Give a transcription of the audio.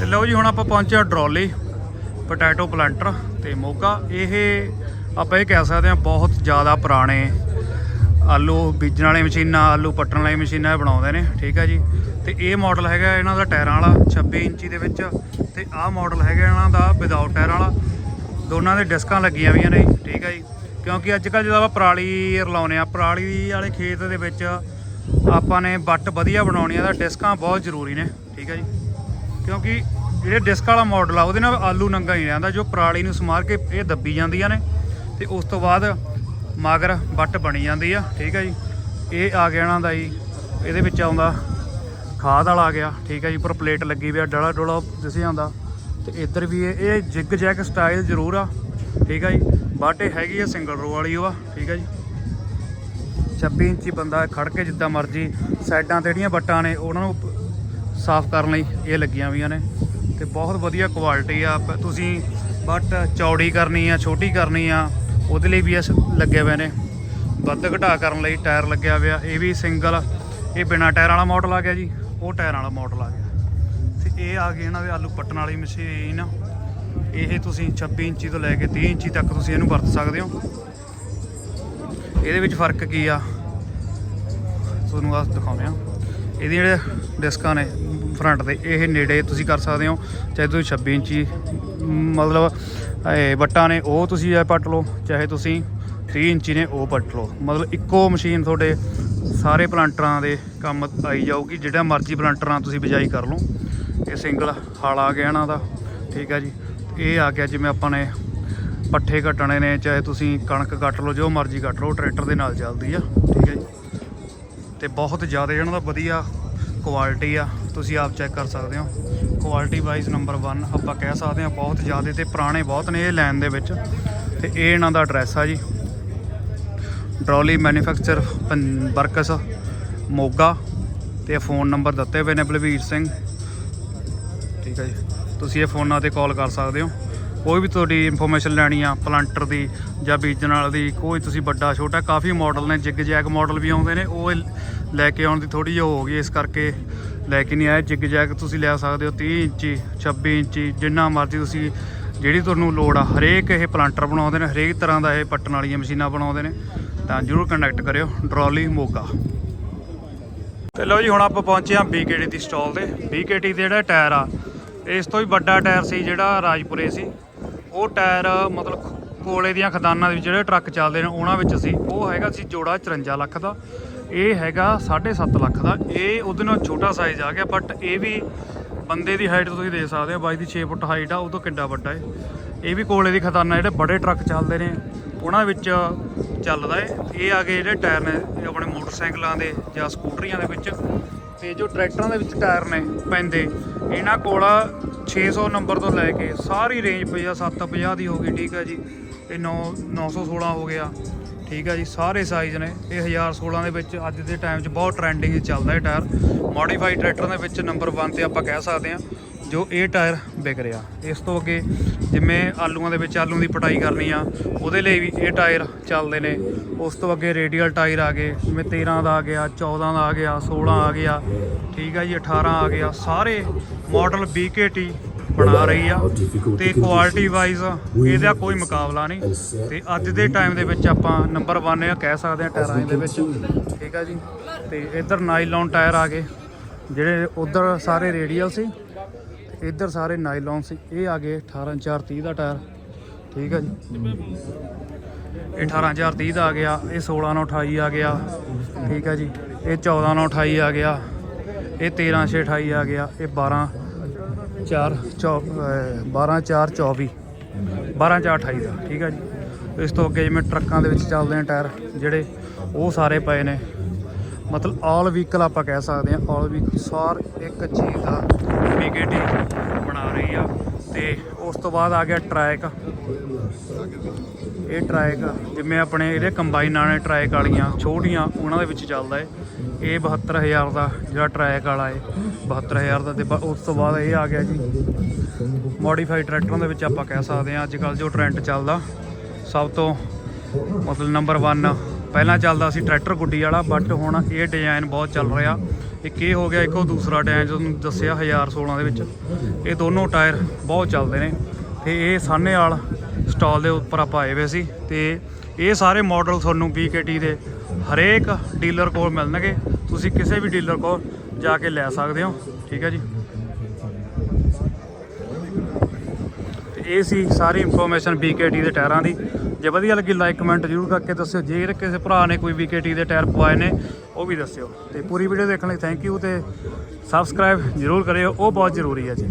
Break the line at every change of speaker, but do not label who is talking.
ਤੇ ਲਓ ਜੀ ਹੁਣ ਆਪਾਂ ਪਹੁੰਚੇ ਹਾਂ ਡਰੋਲੀ ਪੋਟੈਟੋ ਪਲਾਂਟਰ ਤੇ ਮੋਗਾ। ਇਹ ਆਪਾਂ ਇਹ ਕਹਿ ਸਕਦੇ ਹਾਂ ਬਹੁਤ ਜ਼ਿਆਦਾ ਪੁਰਾਣੇ ਆਲੂ ਬੀਜਣ ਵਾਲੀ ਮਸ਼ੀਨਾਂ ਆਲੂ ਪੱਟਣ ਵਾਲੀ ਮਸ਼ੀਨਾਂ ਬਣਾਉਂਦੇ ਨੇ ਠੀਕ ਆ ਜੀ। ਤੇ ਇਹ ਮਾਡਲ ਹੈਗਾ ਇਹਨਾਂ ਦਾ ਟਾਇਰਾਂ ਵਾਲਾ 26 ਇੰਚੀ ਦੇ ਵਿੱਚ ਤੇ ਆਹ ਮਾਡਲ ਹੈਗਾ ਇਹਨਾਂ ਦਾ ਵਿਦਆਊਟ ਟਾਇਰਾਂ ਵਾਲਾ। ਦੋਨਾਂ ਦੇ ਡਿਸਕਾਂ ਲੱਗੀਆਂ ਹੋਈਆਂ ਨੇ ਜੀ, ਠੀਕ ਹੈ ਜੀ। ਕਿਉਂਕਿ ਅੱਜ ਕੱਲ੍ਹ ਜਦੋਂ ਆਪਾਂ ਪਰਾਲੀ ਰਲਾਉਨੇ ਆ ਪਰਾਲੀ ਵਾਲੇ ਖੇਤ ਦੇ ਵਿੱਚ ਆਪਾਂ ਨੇ ਵੱਟ ਵਧੀਆ ਬਣਾਉਣੀ ਆ ਤਾਂ ਡਿਸਕਾਂ ਬਹੁਤ ਜ਼ਰੂਰੀ ਨੇ ਠੀਕ ਆ ਜੀ। ਕਿਉਂਕਿ ਜਿਹੜੇ ਡਿਸਕ ਵਾਲਾ ਮਾਡਲ ਆ, ਉਹਦੇ ਨਾਲ ਆਲੂ ਨੰਗਾ ਨਹੀਂ ਰਹਿੰਦਾ, ਜੋ ਪਰਾਲੀ ਨੂੰ ਸਮਾਰ ਕੇ ਇਹ ਦੱਬੀ ਜਾਂਦੀਆਂ ਨੇ ਤੇ ਉਸ ਤੋਂ ਬਾਅਦ ਮਾਗਰ ਵੱਟ ਬਣੀ ਜਾਂਦੀ ਆ, ਠੀਕ ਆ ਜੀ। ਇਹ ਆ ਗਿਆ ਇਹਨਾਂ ਦਾ ਜੀ, ਇਹਦੇ ਵਿੱਚ ਆਉਂਦਾ ਖਾਦ ਵਾਲਾ ਆ ਗਿਆ, ਠੀਕ ਆ ਜੀ। ਉੱਪਰ ਪਲੇਟ ਲੱਗੀ ਵੀ ਆ, ਡਲਾ ਡੋਲਾ ਦਿਸ ਜਾਂਦਾ। ਤੇ ਇੱਧਰ ਵੀ ਇਹ ਜਿੱਗ ਜੈਕ ਸਟਾਈਲ ਜ਼ਰੂਰ ਆ, ਠੀਕ ਆ ਜੀ। ਬੱਟ ਇਹ ਹੈਗੀ ਆ ਸਿੰਗਲ ਰੋ ਵਾਲੀ ਉਹ ਆ, ਠੀਕ ਆ ਜੀ। 26 ਇੰਚੀ ਬੰਦਾ ਖੜ ਕੇ ਜਿੱਦਾਂ ਮਰਜ਼ੀ ਸਾਈਡਾਂ ਤੇ ਜਿਹੜੀਆਂ ਬੱਟਾਂ ਨੇ, ਉਹਨਾਂ ਨੂੰ ਸਾਫ਼ ਕਰਨ ਲਈ ਇਹ ਲੱਗੀਆਂ ਹੋਈਆਂ ਨੇ ਤੇ ਬਹੁਤ ਵਧੀਆ ਕੁਆਲਿਟੀ ਆ। ਪ- ਤੁਸੀਂ ਬਟ ਚੌੜੀ ਕਰਨੀ ਆ, ਛੋਟੀ ਕਰਨੀ ਆ, ਉਹਦੇ ਲਈ ਵੀ ਇਸ ਲੱਗੇ ਹੋਏ ਨੇ। ਵੱਧ ਘਟਾ ਕਰਨ ਲਈ ਟਾਇਰ ਲੱਗਿਆ ਹੋਇਆ। ਇਹ ਵੀ ਸਿੰਗਲ, ਇਹ ਬਿਨਾ ਟਾਇਰ ਵਾਲਾ ਮਾਡਲ ਆ ਗਿਆ ਜੀ, ਉਹ ਟਾਇਰ ਵਾਲਾ ਮਾਡਲ ਆ ਗਿਆ। ਤੇ ਇਹ ਆ ਗਈ ਇਹਨਾਂ ਦੇ ਆਲੂ ਪੱਟਣ ਵਾਲੀ ਮਸ਼ੀਨ ਇਹ ਤੁਸੀਂ 26 ਇੰਚੀ ਤੋਂ ਲੈ ਕੇ 30 ਇੰਚੀ ਤੱਕ ਤੁਸੀਂ ਇਹਨੂੰ ਵਰਤ ਸਕਦੇ ਹੋ। ਇਹਦੇ ਵਿੱਚ ਫ਼ਰਕ ਕੀ ਆ? ਤੁਹਾਨੂੰ ਆ ਦਿਖਾਉਂਦੇ ਆ ਇਹਦੀ ਜਿਹੜੇ ਡਿਸਕਾਂ ਨੇ ਫਰੰਟ ਦੇ ਇਹ ਨੇੜੇ ਤੁਸੀਂ ਕਰ ਸਕਦੇ ਹੋ, ਚਾਹੇ ਤੁਸੀਂ 26 ਇੰਚੀ, ਮਤਲਬ, ਇਹ ਬੱਟਾਂ ਨੇ ਉਹ ਤੁਸੀਂ ਇਹ ਪੱਟ ਲਓ, ਚਾਹੇ ਤੁਸੀਂ 30 ਇੰਚੀ ਨੇ ਉਹ ਪੱਟ ਲਓ। ਮਤਲਬ ਇੱਕੋ ਮਸ਼ੀਨ ਤੁਹਾਡੇ ਸਾਰੇ ਪਲਾਂਟਰਾਂ ਦੇ ਕੰਮ ਆਈ ਜਾਊਗੀ, ਜਿਹੜਾ ਮਰਜ਼ੀ ਪਲਾਂਟਰਾਂ ਤੁਸੀਂ ਬਿਜਾਈ ਕਰ ਲਓ। ਇਹ ਸਿੰਗਲ ਹਾਲ ਆ ਗਿਆ ਇਹਨਾਂ ਦਾ, ਠੀਕ ਹੈ ਜੀ। ਇਹ ਆ ਗਿਆ ਜਿਵੇਂ ਆਪਾਂ ਨੇ ਪੱਠੇ ਕੱਟਣੇ ਨੇ, ਚਾਹੇ ਤੁਸੀਂ ਕਣਕ ਕੱਟ ਲਓ, ਜੋ ਮਰਜ਼ੀ ਕੱਟ ਲਓ ਟਰੈਕਟਰ ਦੇ ਨਾਲ ਚੱਲਦੀ ਆ, ਠੀਕ ਹੈ ਜੀ। ਤੇ ਬਹੁਤ ਜ਼ਿਆਦਾ ਇਹਨਾਂ ਦਾ ਵਧੀਆ ਕੁਆਲਿਟੀ ਆ। ਤੁਸੀਂ ਆਪ ਚੈੱਕ ਕਰ ਸਕਦੇ ਹੋ। ਕੁਆਲਿਟੀ ਵਾਈਜ਼ ਨੰਬਰ 1 ਆਪਾਂ ਕਹਿ ਸਕਦੇ ਹਾਂ ਬਹੁਤ ਜ਼ਿਆਦਾ ਤੇ ਪੁਰਾਣੇ ਬਹੁਤ ਨੇ ਇਹ ਲਾਈਨ ਦੇ ਵਿੱਚ। ਤੇ ਇਹ ਇਹਨਾਂ ਦਾ ਐਡਰੈਸ ਆ ਜੀ। Droli manufacture works, Moga. ਤੇ ਫੋਨ ਨੰਬਰ ਦਿੱਤੇ ਹੋਏ ਨੇ ਬਲਵੀਰ ਸਿੰਘ। ਠੀਕ ਹੈ ਜੀ। ਤੁਸੀਂ ਇਹ ਫੋਨਾਂ ਤੇ ਕਾਲ ਕਰ ਸਕਦੇ ਹੋ। ਕੋਈ ਵੀ ਤੁਹਾਡੀ ਇਨਫੋਰਮੇਸ਼ਨ ਲੈਣੀ ਆ ਪਲਾਂਟਰ ਦੀ ਜਾਂ ਬੀਜਣ ਵਾਲੇ ਦੀ ਕੋਈ ਤੁਸੀਂ ਵੱਡਾ, ਛੋਟਾ, ਕਾਫੀ ਮਾਡਲ ਨੇ ਜਿਗ ਜੈਗ ਮਾਡਲ ਵੀ ਆਉਂਦੇ ਨੇ, ਉਹ ਲੈ ਕੇ ਆਉਣ ਦੀ ਥੋੜੀ ਜਿਹੀ ਹੋ ਗਈ, ਇਸ ਕਰਕੇ ਲੈ ਕੇ ਨਹੀਂ ਆਏ। ਜਿਗ ਜੈਗ ਤੁਸੀਂ ਲੈ ਸਕਦੇ ਹੋ 30 ਇੰਚੀ 26 ਇੰਚੀ, ਜਿੰਨਾ ਮਰਜ਼ੀ ਤੁਸੀਂ ਜਿਹੜੀ ਤੁਹਾਨੂੰ ਲੋੜ ਆ, ਹਰੇਕ ਇਹ ਪਲਾਂਟਰ ਬਣਾਉਂਦੇ ਨੇ, ਹਰੇਕ ਤਰ੍ਹਾਂ ਦਾ ਇਹ ਪੱਟਣ ਵਾਲੀਆਂ ਮਸ਼ੀਨਾਂ ਬਣਾਉਂਦੇ ਨੇ, ਤਾਂ ਜਰੂਰ ਕੰਟੈਕਟ ਕਰਿਓ ਡਰੋਲੀ ਮੋਗਾ। ਤੇ ਲਓ ਜੀ, ਹੁਣ ਆਪਾਂ ਪਹੁੰਚੇ ਹਾਂ BKT ਦੀ ਸਟਾਲ ਤੇ। BKT ਦੇ ਜਿਹੜਾ ਟਾਇਰ ਆ, ਇਸ ਤੋਂ ਵੀ ਵੱਡਾ ਟਾਇਰ ਸੀ ਜਿਹੜਾ ਰਾਜਪੁਰੇ ਸੀ। ਉਹ ਟਾਇਰ ਮਤਲਬ ਕੋਲੇ ਦੀਆਂ ਖਦਾਨਾਂ ਦੇ ਵਿੱਚ ਜਿਹੜੇ ਟਰੱਕ ਚੱਲਦੇ ਨੇ, ਉਹਨਾਂ ਵਿੱਚ ਸੀ। ਉਹ ਹੈਗਾ ਸੀ ਜੋੜਾ 54 ਲੱਖ ਦਾ। ਇਹ ਹੈਗਾ 7.5 ਲੱਖ ਦਾ। ਇਹ ਉਹਦੇ ਨਾਲ ਛੋਟਾ ਸਾਈਜ਼ ਆ ਗਿਆ ਬਟ ਇਹ ਵੀ ਬੰਦੇ ਦੀ ਹਾਈਟ ਤੁਸੀਂ ਦੇਖ ਸਕਦੇ ਹੋ, ਬਾਈ ਦੀ 6 ਫੁੱਟ ਹਾਈਟ ਆ, ਉਹ ਤੋਂ ਕਿੰਨਾ ਵੱਡਾ ਹੈ ਇਹ ਵੀ ਕੋਲੇ ਦੀ ਖਦਾਨਾਂ, ਜਿਹੜੇ ਬੜੇ ਟਰੱਕ ਚੱਲਦੇ ਨੇ, ਉਹਨਾਂ ਵਿੱਚ ਚੱਲਦਾ ਏ। ਇਹ ਆ ਗਏ ਜਿਹੜੇ ਟਾਇਰ ਨੇ ਆਪਣੇ ਮੋਟਰਸਾਈਕਲਾਂ ਦੇ ਜਾਂ ਸਕੂਟਰੀਆਂ ਦੇ ਵਿੱਚ। ਤੇ ਜੋ ਟਰੈਕਟਰਾਂ ਦੇ ਵਿੱਚ ਟਾਇਰ ਨੇ ਪੈਂਦੇ ਇਹਨਾਂ ਕੋਲ 600 ਨੰਬਰ ਤੋਂ ਲੈ ਕੇ ਸਾਰੀ ਰੇਂਜ ਪਈ ਆ 750 ਦੀ ਹੋ ਗਈ, ਠੀਕ ਆ ਜੀ। ਤੇ 9 916 ਹੋ ਗਿਆ, ਠੀਕ ਆ ਜੀ। ਸਾਰੇ ਸਾਈਜ਼ ਨੇ। ਇਹ 1016 ਦੇ ਵਿੱਚ ਅੱਜ ਦੇ ਟਾਈਮ 'ਚ ਬਹੁਤ ਟ੍ਰੈਂਡਿੰਗ ਚੱਲਦਾ ਇਹ ਟਾਇਰ ਮੋਡੀਫਾਈਡ ਟਰੈਕਟਰ ਦੇ ਵਿੱਚ ਨੰਬਰ 1 ਤੇ ਆਪਾਂ ਕਹਿ ਸਕਦੇ ਹਾਂ। ਜੋ ਇਹ ਟਾਇਰ ਵਿਕ ਰਿਹਾ। ਇਸ ਤੋਂ ਅੱਗੇ ਜਿਵੇਂ ਆਲੂਆਂ ਦੇ ਵਿੱਚ ਆਲੂ ਦੀ ਪਟਾਈ ਕਰਨੀ ਆ, ਉਹਦੇ ਲਈ ਵੀ ਇਹ ਟਾਇਰ ਚੱਲਦੇ ਨੇ। ਉਸ ਤੋਂ ਅੱਗੇ ਰੇਡੀਅਲ ਟਾਇਰ ਆ ਗਏ, ਜਿਵੇਂ 13 ਦਾ ਆ ਗਿਆ 14 ਦਾ ਆ ਗਿਆ 16 ਆ ਗਿਆ, ਠੀਕ ਆ ਜੀ 18 ਆ ਗਿਆ, ਸਾਰੇ ਮਾਡਲ BKT ਬਣਾ ਰਹੀ ਆ। ਤੇ ਕੁਆਲਿਟੀ ਵਾਈਜ਼ ਇਹਦਾ ਕੋਈ ਮੁਕਾਬਲਾ ਨਹੀਂ। ਤੇ ਅੱਜ ਦੇ ਟਾਈਮ ਦੇ ਵਿੱਚ ਆਪਾਂ ਨੰਬਰ 1 ਆ, ਕਹਿ ਸਕਦੇ ਆ ਟਾਇਰਾਂ ਦੇ ਵਿੱਚ। ਠੀਕ ਆ ਜੀ। ਤੇ ਇੱਧਰ ਨਾਈਲੌਨ ਟਾਇਰ ਆ ਗਏ, ਜਿਹੜੇ ਉਧਰ ਸਾਰੇ ਰੇਡੀਅਲ ਸੀ। ਇੱਧਰ ਸਾਰੇ ਨਾਈਲੌਨ ਸੀ। ਇਹ ਆ ਗਏ 18430 ਦਾ ਟਾਇਰ। ਠੀਕ ਹੈ ਜੀ। ਇਹ 18030 ਦਾ ਆ ਗਿਆ, ਇਹ 16928 ਆ ਗਿਆ। ਠੀਕ ਹੈ ਜੀ। ਇਹ 14928 ਆ ਗਿਆ। ਇਹ 13628 ਆ ਗਿਆ। ਇਹ 12 4 12 4 24 12 4 28 ਦਾ। ਠੀਕ ਹੈ ਜੀ। ਇਸ ਤੋਂ ਅੱਗੇ ਜਿਵੇਂ ਟਰੱਕਾਂ ਦੇ ਵਿੱਚ ਚੱਲਦੇ ਆ ਟਾਇਰ, ਜਿਹੜੇ ਉਹ ਸਾਰੇ ਪਏ ਨੇ। ਮਤਲਬ ਆਲ ਵਹੀਕਲ ਆਪਾਂ ਕਹਿ ਸਕਦੇ ਹਾਂ ਆਲ ਵਹੀਕਲ ਸਾਰ ਇੱਕ ਚੀਜ਼ ਦਾ ਵਿਗੇਟੀ ਬਣਾ ਰਹੀ ਆ ਤੇ ਉਸ ਤੋਂ ਬਾਅਦ ਆ ਗਿਆ ਟਰੈਕ। ਇਹ ਟਰੈਕ ਜਿਵੇਂ ਆਪਣੇ ਇਹਦੇ ਕੰਬਾਈਨਾਂ ਨੇ ਟਰੈਕ ਵਾਲੀਆਂ ਛੋਟੀਆਂ, ਉਹਨਾਂ ਦੇ ਵਿੱਚ ਚੱਲਦਾ ਏ। ਇਹ 72000 ਦਾ ਜਿਹੜਾ ਟਰੈਕ ਵਾਲਾ ਏ 72000 ਦਾ ਤੇ ਉਸ ਤੋਂ ਬਾਅਦ ਇਹ ਆ ਗਿਆ ਜੀ। ਮੋਡੀਫਾਈਡ ਟਰੈਕਟਰਾਂ ਦੇ ਵਿੱਚ ਆਪਾਂ ਕਹਿ ਸਕਦੇ ਹਾਂ, ਅੱਜ ਕੱਲ ਜੋ ਟ੍ਰੈਂਡ ਚੱਲਦਾ, ਸਭ ਤੋਂ ਮਤਲਬ ਨੰਬਰ 1 ਪਹਿਲਾਂ ਚੱਲਦਾ ਸੀ ਟਰੈਕਟਰ ਗੁੱਡੀ ਵਾਲਾ ਬਟ ਹੁਣ ਇਹ ਡਿਜ਼ਾਈਨ ਬਹੁਤ ਚੱਲ ਰਿਹਾ। ਇੱਕ ਇਹ ਹੋ ਗਿਆ, ਇੱਕ ਉਹ ਦੂਸਰਾ ਟਾਇਰ ਤੁਹਾਨੂੰ ਦੱਸਿਆ 1016 ਦੇ ਵਿੱਚ। ਇਹ ਦੋਨੋਂ ਟਾਇਰ ਬਹੁਤ ਚੱਲਦੇ ਨੇ। ਤੇ ਇਹ ਸਾਹਨੇ ਵਾਲ ਸਟਾਲ ਦੇ ਉੱਪਰ ਆਪਾਂ ਆਏ ਹੋਏ ਸੀ। ਤੇ ਇਹ ਸਾਰੇ ਮਾਡਲ ਤੁਹਾਨੂੰ BKT ਦੇ ਹਰੇਕ ਡੀਲਰ ਕੋਲ ਮਿਲਣਗੇ। ਤੁਸੀਂ ਕਿਸੇ ਵੀ ਡੀਲਰ ਕੋਲ ਜਾ ਕੇ ਲੈ ਸਕਦੇ ਹੋ। ਠੀਕ ਹੈ ਜੀ ਤੇ ਇਹ ਸੀ ਸਾਰੀ ਇਨਫੋਰਮੇਸ਼ਨ BKT ਦੇ ਟਾਇਰਾਂ ਦੀ। ਜੇ ਵਧੀਆ ਲੱਗੀ ਲਾਈਕ ਕਮੈਂਟ ਜ਼ਰੂਰ ਕਰਕੇ ਦੱਸਿਓ। ਜੇ ਕਿਸੇ ਭਰਾ ਨੇ ਕੋਈ BKT ਦੇ ਟਾਇਰ ਪਵਾਏ ਨੇ, ਉਹ ਵੀ ਦੱਸਿਓ। ਤੇ ਪੂਰੀ ਵੀਡੀਓ ਦੇਖਣ ਲਈ ਥੈਂਕ ਯੂ ਤੇ ਸਬਸਕ੍ਰਾਈਬ ਜ਼ਰੂਰ ਕਰਿਓ। ਉਹ ਬਹੁਤ ਜ਼ਰੂਰੀ ਹੈ ਜੀ।